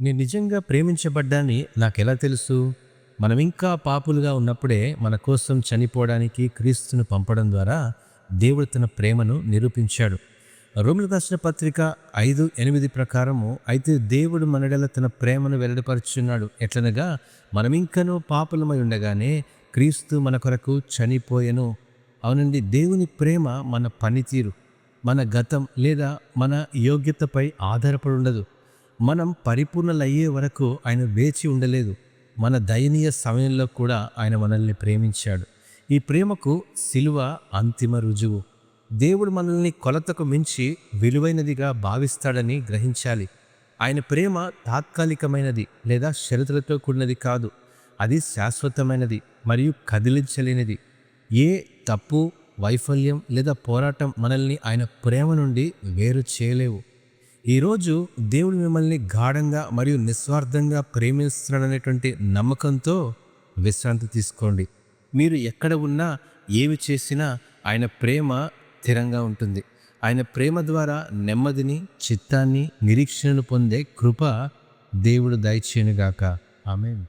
నేను నిజంగా ప్రేమించబడ్డాని నాకెలా తెలుసు? మనం ఇంకా పాపులుగా ఉన్నప్పుడే మన కోసం చనిపోవడానికి క్రీస్తును పంపడం ద్వారా దేవుడు తన ప్రేమను నిరూపించాడు. రోమిల రాసిన పత్రిక ఐదు ఎనిమిది ప్రకారము అయితే దేవుడు మనడల తన ప్రేమను వెల్లడిపరుచున్నాడు. ఎట్లనగా మనమింకనూ పాపులమై ఉండగానే క్రీస్తు మన కొరకు చనిపోయెను. అవునండి దేవుని ప్రేమ మన పనితీరు మన గతం లేదా మన యోగ్యతపై ఆధారపడి ఉండదు మనం పరిపూర్ణలయ్యే వరకు ఆయన వేచి ఉండలేదు. మన దయనీయ సమయంలో కూడా ఆయన మనల్ని ప్రేమించాడు. ఈ ప్రేమకు సిలువ అంతిమ రుజువు. దేవుడు మనల్ని కొలతకు మించి విలువైనదిగా భావిస్తాడని గ్రహించాలి. ఆయన ప్రేమ తాత్కాలికమైనది లేదా షరతులతో కూడినది కాదు. అది శాశ్వతమైనది మరియు కదిలించలేనిది. ఏ తప్పు వైఫల్యం లేదా పోరాటం మనల్ని ఆయన ప్రేమ నుండి వేరు చేయలేవు. ఈరోజు దేవుడు మిమ్మల్ని గాఢంగా మరియు నిస్వార్థంగా ప్రేమిస్తున్నాడనేటువంటి నమ్మకంతో విశ్రాంతి తీసుకోండి. మీరు ఎక్కడ ఉన్నా ఏమి చేసినా ఆయన ప్రేమ స్థిరంగా ఉంటుంది. ఆయన ప్రేమ ద్వారా నెమ్మదిని చిత్తాన్ని నిరీక్షణను పొందే కృప దేవుడు దయచేయనుగాక. ఆమె